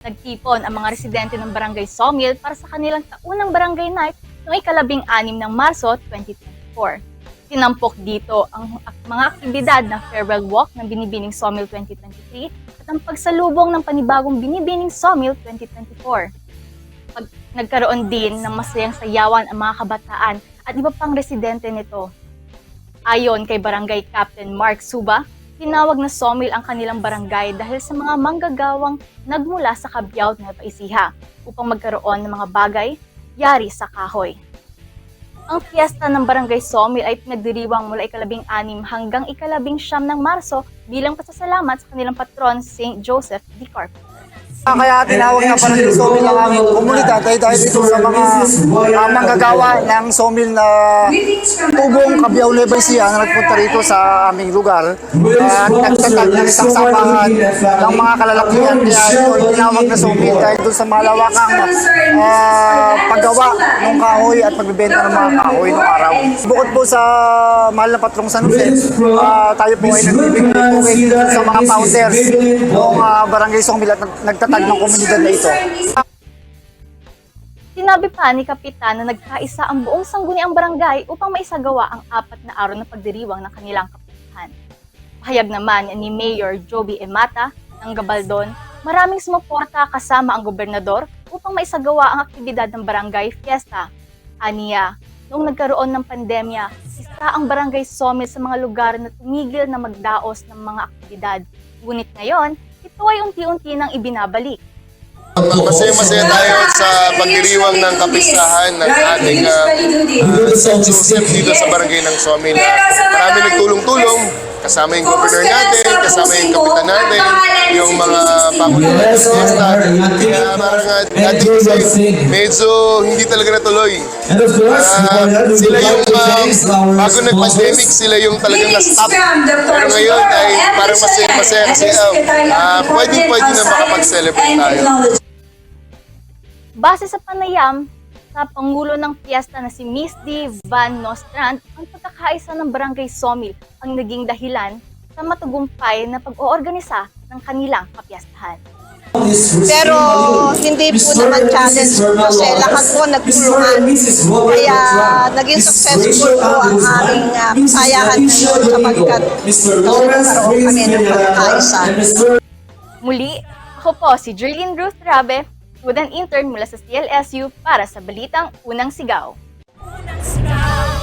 Nagtipon ang mga residente ng Barangay Sawmill para sa kanilang taunang barangay night noong ikalabing anim ng Marso 2024. Tinampok dito ang mga aktibidad na farewell walk ng Binibining Sawmill 2023 at ang pagsalubong ng panibagong Binibining Sawmill 2024. Pag nagkaroon din ng masayang sayawan ang mga kabataan at iba pang residente nito. Ayon kay Barangay Captain Mark Suba, tinawag na sawmill ang kanilang barangay dahil sa mga manggagawang nagmula sa Kabyaw na Paisiha upang magkaroon ng mga bagay yari sa kahoy. Ang piyesta ng Barangay Sawmill ay pinagdiriwang mula ikalabing anim hanggang ikalabing siyam ng Marso bilang pasasalamat sa kanilang patron, St. Joseph de Carpenter. Ah, Kaya tinawag nga pala yung sawmill ng aming komunidad dahil dahil ito sa mga ah, manggagawa ng sawmill na tubong Kabyaw Nueva na nagpunta rito sa aming lugar at nagtatag ng isang sapahan ng mga kalalakihan kaya ito ay tinawag na sawmill dahil doon sa malawakang ah, paggawa ng kahoy at pagbibenta ng mga kahoy noong araw. Bukod po sa mahal na patrong San Jose, ah, tayo po ay nagbibigay sa mga founders ng ah, barangay sawmill at nag- nagtatag ng komunidad na ito. Sinabi pa ni Kapitan na nagkaisa ang buong sangguniang barangay upang maisagawa ang apat na araw na pagdiriwang ng kanilang kapitan. Pahayag naman ni Mayor Joby Emata ng Gabaldon, maraming sumuporta kasama ang gobernador upang maisagawa ang aktibidad ng barangay fiesta. Aniya, noong nagkaroon ng pandemya, isa ang barangay sawmill sa mga lugar na tumigil na magdaos ng mga aktibidad. Ngunit ngayon, ito ay unti-unti nang ibinabalik. Masaya-masaya tayo sa pagdiriwang ng kapistahan ng ating uh, St. Joseph dito sa barangay ng Somil. Marami nagtulong-tulong, kasama yung governor natin, kasama yung kapitan natin, yung mga fiesta. Kaya parang uh, dati kasi medyo hindi talaga natuloy. And of course, Ah, another sila yung uh, bago nag-pandemic, sila yung talagang na-stop. Pero ngayon ay parang masaya-masaya kasi uh, pwede-pwede na makapag-celebrate tayo. Base sa panayam sa Pangulo ng Piesta na si Miss D. Van Nostrand, ang pagkakaisa ng Barangay Sawmill ang naging dahilan sa matagumpay na pag-oorganisa ng kanilang kapiyastahan. Pero hindi po naman challenge kasi lahat po nagtulungan. Kaya naging successful po ang aming uh, kasayahan ngayon sapagkat nagkaroon kami ng pagkakaisa. Muli, ako po si Jerlyn Ruth Rabe, student intern mula sa CLSU para sa Balitang Unang Sigaw.